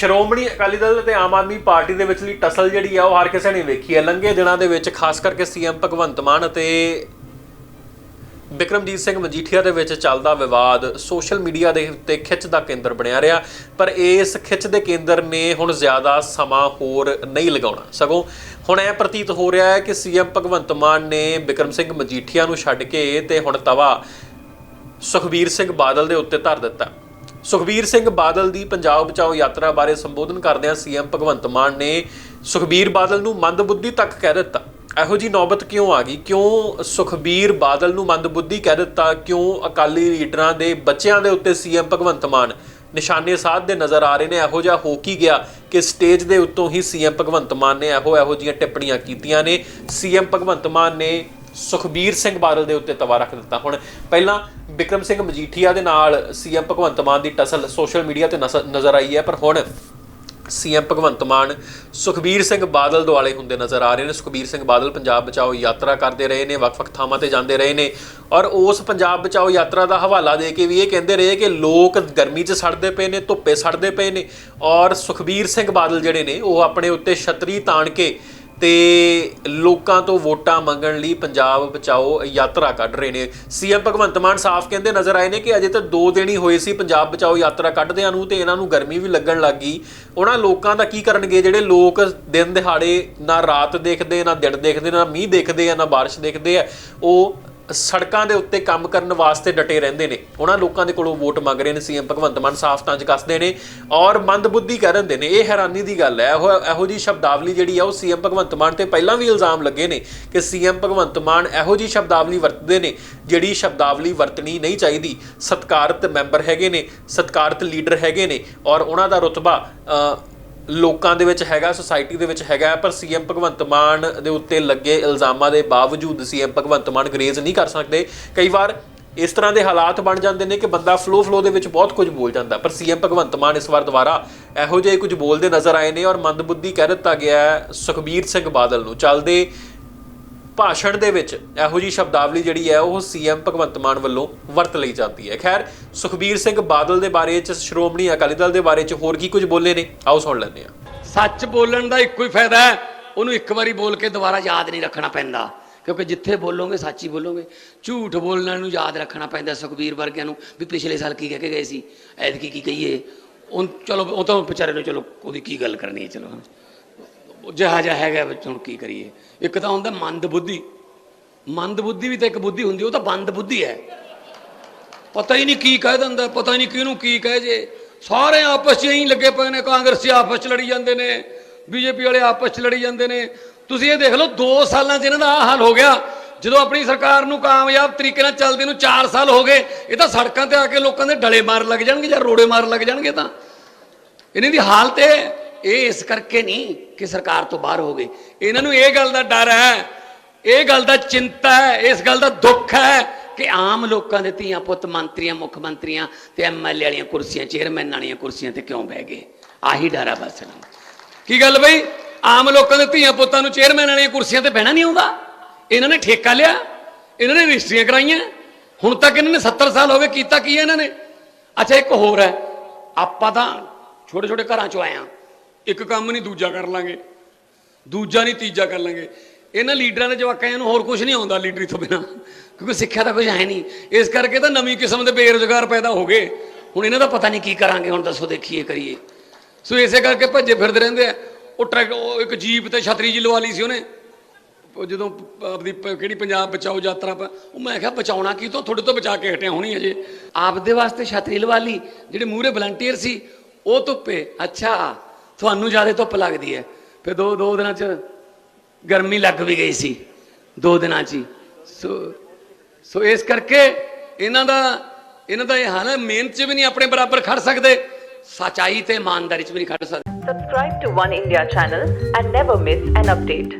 ਸ਼੍ਰੋਮਣੀ ਅਕਾਲੀ ਦਲ ਤੇ ਆਮ ਆਦਮੀ ਪਾਰਟੀ ਦੇ ਵਿਚਲੀ ਟਸਲ ਜਿਹੜੀ ਆ, ਉਹ ਹਰ ਕਿਸੇ ਨੇ ਵੇਖੀ ਹੈ। ਲੰਘੇ ਦਿਨਾਂ ਦੇ ਵਿੱਚ ਖਾਸ ਕਰਕੇ ਸੀਐਮ ਭਗਵੰਤ ਮਾਨ ਅਤੇ ਬਿਕਰਮਜੀਤ ਸਿੰਘ ਮਜੀਠੀਆ ਦੇ ਵਿੱਚ ਚੱਲਦਾ ਵਿਵਾਦ ਸੋਸ਼ਲ ਮੀਡੀਆ ਦੇ ਉੱਤੇ ਖਿੱਚ ਦਾ ਕੇਂਦਰ ਬਣਿਆ ਰਿਹਾ, ਪਰ ਇਸ ਖਿੱਚ ਦੇ ਕੇਂਦਰ ਨੇ ਹੁਣ ਜ਼ਿਆਦਾ ਸਮਾਂ ਹੋਰ ਨਹੀਂ ਲਗਾਉਣਾ। ਸਗੋਂ ਹੁਣ ਇਹ ਪ੍ਰਤੀਤ ਹੋ ਰਿਹਾ ਹੈ ਕਿ ਸੀਐਮ ਭਗਵੰਤ ਮਾਨ ਨੇ ਬਿਕਰਮ ਸਿੰਘ ਮਜੀਠੀਆ ਨੂੰ ਛੱਡ ਕੇ ਤੇ ਹੁਣ ਤਵਾ ਸੁਖਬੀਰ ਸਿੰਘ ਬਾਦਲ ਦੇ ਉੱਤੇ ਧਰ ਦਿੱਤਾ। ਸੁਖਬੀਰ ਸਿੰਘ ਬਾਦਲ ਦੀ ਪੰਜਾਬ ਬਚਾਓ ਯਾਤਰਾ ਬਾਰੇ ਸੰਬੋਧਨ ਕਰਦਿਆਂ ਸੀਐਮ ਭਗਵੰਤ ਮਾਨ ਨੇ ਸੁਖਬੀਰ ਬਾਦਲ ਨੂੰ ਮੰਦਬੁੱਧੀ ਤੱਕ ਕਹਿ ਦਿੱਤਾ। ਇਹੋ ਜੀ ਨੌਬਤ ਕਿਉਂ ਆ ਗਈ? ਕਿਉਂ ਸੁਖਬੀਰ ਬਾਦਲ ਨੂੰ ਮੰਦਬੁੱਧੀ ਕਹਿ ਦਿੱਤਾ? ਕਿਉਂ ਅਕਾਲੀ ਲੀਡਰਾਂ ਦੇ ਬੱਚਿਆਂ ਦੇ ਉੱਤੇ ਸੀਐਮ ਭਗਵੰਤ ਮਾਨ ਨਿਸ਼ਾਨੇ ਸਾਧਦੇ ਨਜ਼ਰ ਆ ਰਹੇ ਨੇ? ਇਹੋ ਜਿਹਾ ਹੋ ਕੀ ਗਿਆ ਕਿ ਸਟੇਜ ਦੇ ਉੱਤੋਂ ਹੀ ਸੀਐਮ ਭਗਵੰਤ ਮਾਨ ਨੇ ਇਹੋ ਇਹੋ ਜੀਆਂ ਟਿੱਪਣੀਆਂ ਕੀਤੀਆਂ ਨੇ? ਸੀਐਮ ਭਗਵੰਤ ਮਾਨ ਨੇ ਸੁਖਬੀਰ ਸਿੰਘ ਬਾਦਲ ਦੇ ਉੱਤੇ ਤਵਾ ਰੱਖ ਦਿੱਤਾ। ਹੁਣ ਪਹਿਲਾਂ ਵਿਕਰਮ ਸਿੰਘ ਮਜੀਠੀਆ ਦੇ ਨਾਲ ਸੀਐਮ ਭਗਵੰਤ ਮਾਨ ਦੀ ਟਸਲ ਸੋਸ਼ਲ ਮੀਡੀਆ ਤੇ ਨਸ- ਨਜ਼ਰ ਆਈ ਹੈ, ਪਰ ਹੁਣ ਸੀਐਮ ਭਗਵੰਤ ਮਾਨ ਸੁਖਬੀਰ ਸਿੰਘ ਬਾਦਲ ਦੁਆਲੇ ਹੁੰਦੇ ਨਜ਼ਰ ਆ ਰਹੇ ਨੇ। ਸੁਖਬੀਰ ਸਿੰਘ ਬਾਦਲ ਪੰਜਾਬ ਬਚਾਓ ਯਾਤਰਾ ਕਰਦੇ ਰਹੇ ਨੇ, ਵੱਖ-ਵੱਖ ਥਾਵਾਂ ਤੇ ਜਾਂਦੇ ਰਹੇ ਨੇ ਔਰ ਉਸ ਪੰਜਾਬ ਬਚਾਓ ਯਾਤਰਾ ਦਾ ਹਵਾਲਾ ਦੇ ਕੇ ਵੀ ਇਹ ਕਹਿੰਦੇ ਰਹੇ ਕਿ ਲੋਕ ਗਰਮੀ 'ਚ ਸੜਦੇ ਪਏ ਨੇ, ਧੁੱਪੇ ਸੜਦੇ ਪਏ ਨੇ ਔਰ ਸੁਖਬੀਰ ਸਿੰਘ ਬਾਦਲ ਜਿਹੜੇ ਨੇ, ਉਹ ਆਪਣੇ ਉੱਤੇ ਛਤਰੀ ਤਾਣ ਕੇ ਤੇ ਲੋਕਾਂ ਤੋਂ ਵੋਟਾਂ ਮੰਗਣ ਲਈ ਪੰਜਾਬ ਬਚਾਓ ਯਾਤਰਾ ਕੱਢ ਰਹੇ ਨੇ। ਸੀਐਮ ਭਗਵੰਤ ਮਾਨ ਸਾਫ਼ ਕਹਿੰਦੇ ਨਜ਼ਰ ਆਏ ਨੇ ਕਿ ਅਜੇ ਤਾਂ 2 ਦਿਨ ਹੀ ਹੋਏ ਸੀ ਪੰਜਾਬ ਬਚਾਓ ਯਾਤਰਾ ਕੱਢਦਿਆਂ ਨੂੰ ਤੇ ਇਹਨਾਂ ਨੂੰ ਗਰਮੀ ਵੀ ਲੱਗਣ ਲੱਗ ਗਈ। ਉਹਨਾਂ ਲੋਕਾਂ ਦਾ ਕੀ ਕਰਨਗੇ? ਜਿਹੜੇ ਲੋਕ ਦਿਨ ਦਿਹਾੜੇ ਨਾ ਰਾਤ ਦੇਖਦੇ, ਨਾ ਦਿਨ ਦੇਖਦੇ, ਨਾ ਮੀਂਹ ਦੇਖਦੇ ਆ, ਨਾ ਬਾਰਿਸ਼ ਦੇਖਦੇ ਆ, ਉਹ ਸੜਕਾਂ ਦੇ ਉੱਤੇ ਕੰਮ ਕਰਨ ਵਾਸਤੇ ਡਟੇ ਰਹਿੰਦੇ ਨੇ। ਉਹਨਾਂ ਲੋਕਾਂ ਦੇ ਕੋਲੋਂ ਵੋਟ ਮੰਗ ਰਹੇ ਨੇ ਸੀਐਮ ਭਗਵੰਤ ਮਾਨ ਸਾਫ਼ ਤੰਜ ਕੱਸਦੇ ਨੇ ਔਰ ਮੰਦਬੁੱਧੀ ਕਹਿ ਦਿੰਦੇ ਨੇ, ਇਹ ਹੈਰਾਨੀ ਦੀ ਗੱਲ ਹੈ। ਇਹੋ ਇਹੋ ਜੀ ਸ਼ਬਦਾਵਲੀ ਜਿਹੜੀ ਆ, ਉਹ ਸੀਐਮ ਭਗਵੰਤ ਮਾਨ ਤੇ ਪਹਿਲਾਂ ਵੀ ਇਲਜ਼ਾਮ ਲੱਗੇ ਨੇ ਕਿ ਸੀਐਮ ਭਗਵੰਤ ਮਾਨ ਇਹੋ ਜੀ ਸ਼ਬਦਾਵਲੀ ਵਰਤਦੇ ਨੇ, ਜਿਹੜੀ ਸ਼ਬਦਾਵਲੀ ਵਰਤਣੀ ਨਹੀਂ ਚਾਹੀਦੀ। ਸਤਕਾਰਤ ਮੈਂਬਰ ਹੈਗੇ ਨੇ, ਸਤਕਾਰਤ ਲੀਡਰ ਹੈਗੇ ਨੇ ਔਰ ਉਹਨਾਂ ਦਾ ਰੁਤਬਾ ਲੋਕਾਂ ਦੇ ਵਿੱਚ ਹੈਗਾ ਸੋਸਾਇਟੀ ਦੇ ਵਿੱਚ ਹੈਗਾ, ਪਰ ਸੀਐਮ ਭਗਵੰਤ ਮਾਨ ਦੇ ਉੱਤੇ ਲੱਗੇ ਇਲਜ਼ਾਮਾਂ ਦੇ ਬਾਵਜੂਦ ਸੀਐਮ ਭਗਵੰਤ ਮਾਨ ਗਰੇਜ਼ ਨਹੀਂ ਕਰ ਸਕਦੇ। ਕਈ ਵਾਰ ਇਸ ਤਰ੍ਹਾਂ ਦੇ ਹਾਲਾਤ ਬਣ ਜਾਂਦੇ ਨੇ ਕਿ ਬੰਦਾ ਫਲੋ ਫਲੋ ਦੇ ਵਿੱਚ ਬਹੁਤ ਕੁਝ ਬੋਲ ਜਾਂਦਾ, ਪਰ ਸੀਐਮ ਭਗਵੰਤ ਮਾਨ ਇਸ ਵਾਰ ਦੁਬਾਰਾ ਇਹੋ ਜਿਹੇ ਕੁਝ ਬੋਲਦੇ ਨਜ਼ਰ ਆਏ ਨੇ ਔਰ ਮੰਦਬੁੱਧੀ ਕਹਿ ਦਿੱਤਾ ਗਿਆ ਸੁਖਬੀਰ ਸਿੰਘ ਬਾਦਲ ਨੂੰ। ਚੱਲਦੇ ਭਾਸ਼ਣ ਦੇ ਵਿੱਚ ਇਹੋ ਜੀ ਸ਼ਬਦਾਵਲੀ ਜਿਹੜੀ ਹੈ ਉਹ ਸੀਐਮ ਭਗਵੰਤ ਮਾਨ ਵੱਲੋਂ ਵਰਤ ਲਈ ਜਾਂਦੀ ਹੈ। ਖੈਰ, ਸੁਖਬੀਰ ਸਿੰਘ ਬਾਦਲ ਦੇ ਬਾਰੇ ਚ, ਸ਼੍ਰੋਮਣੀ ਅਕਾਲੀ ਦਲ ਦੇ ਬਾਰੇ ਚ ਹੋਰ ਕੀ ਕੁਝ ਬੋਲੇ ਨੇ? ਆਓ ਸੁਣ ਲੈਂਦੇ ਹਾਂ। ਸੱਚ ਬੋਲਣ ਦਾ ਇੱਕੋ ਹੀ ਫਾਇਦਾ ਹੈ, ਉਹਨੂੰ ਇੱਕ ਵਾਰੀ ਬੋਲ ਕੇ ਦੁਬਾਰਾ ਯਾਦ ਨਹੀਂ ਰੱਖਣਾ ਪੈਂਦਾ। ਕਿਉਂਕਿ ਜਿੱਥੇ ਬੋਲੋਗੇ, ਸੱਚ ਹੀ ਬੋਲੋਗੇ। ਝੂਠ ਬੋਲਣ ਨੂੰ ਯਾਦ ਰੱਖਣਾ ਪੈਂਦਾ ਸੁਖਬੀਰ ਵਰਗਿਆਂ ਨੂੰ, ਵੀ ਪਿਛਲੇ ਸਾਲ ਕੀ ਕਹਿ ਕੇ ਗਏ ਸੀ, ਐਤਕੀ ਕੀ ਕਹੀਏ। ਉਹ ਚਲੋ, ਉਹ ਤਾਂ ਵਿਚਾਰੇ ਨੂੰ ਚਲੋ, ਉਹਦੀ ਕੀ ਗੱਲ ਕਰਨੀ ਹੈ, ਚਲੋ। ਉਹ ਜਿਹਾ ਜਿਹਾ ਹੈਗਾ ਵਿੱਚ ਹੁਣ ਕੀ ਕਰੀਏ? ਇੱਕ ਤਾਂ ਹੁੰਦਾ ਮੰਦ ਬੁੱਧੀ। ਮੰਦ ਬੁੱਧੀ ਵੀ ਤਾਂ ਇੱਕ ਬੁੱਧੀ ਹੁੰਦੀ, ਉਹ ਤਾਂ ਬੰਦ ਬੁੱਧੀ ਹੈ। ਪਤਾ ਹੀ ਨਹੀਂ ਕੀ ਕਹਿ ਦਿੰਦਾ, ਪਤਾ ਹੀ ਨਹੀਂ ਕਿਹਨੂੰ ਕੀ ਕਹਿ ਜੇ। ਸਾਰੇ ਆਪਸ 'ਚ ਹੀ ਲੱਗੇ ਪਏ ਨੇ, ਕਾਂਗਰਸੀ ਆਪਸ 'ਚ ਲੜੀ ਜਾਂਦੇ ਨੇ, ਬੀਜੇਪੀ ਵਾਲੇ ਆਪਸ 'ਚ ਲੜੀ ਜਾਂਦੇ ਨੇ। ਤੁਸੀਂ ਇਹ ਦੇਖ ਲਓ 2 ਸਾਲਾਂ 'ਚ ਇਹਨਾਂ ਦਾ ਆਹ ਹਾਲ ਹੋ ਗਿਆ। ਜਦੋਂ ਆਪਣੀ ਸਰਕਾਰ ਨੂੰ ਕਾਮਯਾਬ ਤਰੀਕੇ ਨਾਲ ਚੱਲਦੇ ਨੂੰ 4 ਸਾਲ ਹੋ ਗਏ, ਇਹ ਤਾਂ ਸੜਕਾਂ ਤੇ ਆ ਕੇ ਲੋਕਾਂ ਦੇ ਡਲੇ ਮਾਰ ਲੱਗ ਜਾਣਗੇ ਜਾਂ ਰੋੜੇ ਮਾਰ ਲੱਗ ਜਾਣਗੇ ਤਾਂ। ਇਹਨਾਂ ਦੀ ਹਾਲਤ ਇਹ ਇਹ ਇਸ ਕਰਕੇ ਨਹੀਂ ਕਿ ਸਰਕਾਰ ਤੋਂ ਬਾਹਰ ਹੋ ਗਏ ਇਹਨਾਂ ਨੂੰ ਇਹ ਗੱਲ ਦਾ ਡਰ ਹੈ, ਇਹ ਗੱਲ ਦਾ ਚਿੰਤਾ ਹੈ, ਇਸ ਗੱਲ ਦਾ ਦੁੱਖ ਹੈ ਕਿ ਆਮ ਲੋਕਾਂ ਦੇ ਧੀਆਂ ਪੁੱਤ, ਮੰਤਰੀਆਂ, ਮੁੱਖ ਮੰਤਰੀਆਂ ਤੇ ਐਮਐਲਏ ਵਾਲੀਆਂ ਕੁਰਸੀਆਂ, ਚੇਅਰਮੈਨ ਵਾਲੀਆਂ ਕੁਰਸੀਆਂ ਤੇ ਕਿਉਂ ਬਹਿ ਗਏ? ਆਹੀ ਡਰ ਆ ਬਸ ਇਹਨਾਂ ਨੂੰ। ਕੀ ਗੱਲ ਬਈ? ਆਮ ਲੋਕਾਂ ਦੇ ਧੀਆਂ ਪੁੱਤਾਂ ਨੂੰ ਚੇਅਰਮੈਨ ਵਾਲੀਆਂ ਕੁਰਸੀਆਂ ਤੇ ਬਹਿਣਾ ਨਹੀਂ ਆਉਂਦਾ? ਇਹਨਾਂ ਨੇ ਠੇਕਾ ਲਿਆ, ਇਹਨਾਂ ਨੇ ਰਜਿਸਟਰੀਆਂ ਕਰਾਈਆਂ, ਹੁਣ ਤੱਕ ਇਹਨਾਂ ਨੇ 70 ਸਾਲ ਹੋ ਗਏ, ਕੀਤਾ ਕੀ ਹੈ ਇਹਨਾਂ ਨੇ? ਅੱਛਾ, ਇੱਕ ਹੋਰ ਹੈ, ਆਪਾਂ ਤਾਂ ਛੋਟੇ ਛੋਟੇ ਘਰਾਂ ਚੋਂ ਆਏ ਆ ਇੱਕ ਕੰਮ ਨਹੀਂ, ਦੂਜਾ ਕਰ ਲਾਂਗੇ। ਦੂਜਾ ਨਹੀਂ, ਤੀਜਾ ਕਰ ਲਾਂਗੇ। ਇਹਨਾਂ ਲੀਡਰਾਂ ਦੇ ਜਵਾਕਾਂ ਨੂੰ ਹੋਰ ਕੁਝ ਨਹੀਂ ਆਉਂਦਾ ਲੀਡਰੀ ਤੋਂ ਬਿਨਾ, ਕਿਉਂਕਿ ਸਿੱਖਿਆ ਤਾਂ ਕੁਝ ਹੈ ਨਹੀਂ। ਇਸ ਕਰਕੇ ਤਾਂ ਨਵੀਂ ਕਿਸਮ ਦੇ ਬੇਰੁਜ਼ਗਾਰ ਪੈਦਾ ਹੋ ਗਏ। ਹੁਣ ਇਹਨਾਂ ਦਾ ਪਤਾ ਨਹੀਂ ਕੀ ਕਰਾਂਗੇ, ਹੁਣ ਦੱਸੋ ਦੇਖੀਏ, ਕਰੀਏ। ਸੋ ਇਸੇ ਕਰਕੇ ਭੱਜੇ ਫਿਰਦੇ ਰਹਿੰਦੇ ਆ। ਉਹ ਟਰੈਕ ਇੱਕ ਜੀਪ ਤੇ ਛਤਰੀ ਜੀ ਲਵਾ ਲਈ ਸੀ ਉਹਨੇ। ਜਦੋਂ ਆਪਦੀ ਕਿਹੜੀ ਪੰਜਾਬ ਬਚਾਓ ਯਾਤਰਾ ਪਾ ਉਹ ਮੈਂ ਕਿਹਾ, ਬਚਾਉਣਾ ਕੀ? ਤੋਂ ਤੁਹਾਡੇ ਤੋਂ ਬਚਾ ਕੇ ਹਟਿਆ ਹੋਣੀ ਅਜੇ। ਆਪਦੇ ਵਾਸਤੇ ਛਤਰੀ ਲਵਾ ਲਈ, ਜਿਹੜੇ ਮੂਹਰੇ ਵਲੰਟੀਅਰ ਸੀ, ਉਹ ਧੁੱਪੇ। ਅੱਛਾ। ਤੁਹਾਨੂੰ ਜ਼ਿਆਦਾ ਧੁੱਪ ਲੱਗਦੀ ਹੈ। ਫਿਰ ਦੋ ਦੋ ਦਿਨਾਂ ਚ ਗਰਮੀ ਲੱਗ ਵੀ ਗਈ ਸੀ। ਦੋ ਦਿਨਾਂ ਚ ਹੀ। ਸੋ ਸੋ ਇਸ ਕਰਕੇ ਇਹਨਾਂ ਦਾ ਇਹਨਾਂ ਦਾ ਇਹ ਹਾਲ ਹੈ, ਮਿਹਨਤ 'ਚ ਵੀ ਨਹੀਂ ਆਪਣੇ ਬਰਾਬਰ ਖੜ ਸਕਦੇ, ਸਚਾਈ ਤੇ ਇਮਾਨਦਾਰੀ 'ਚ ਵੀ ਨਹੀਂ ਖੜ ਸਕਦੇ। Subscribe to One India channel and never miss an update.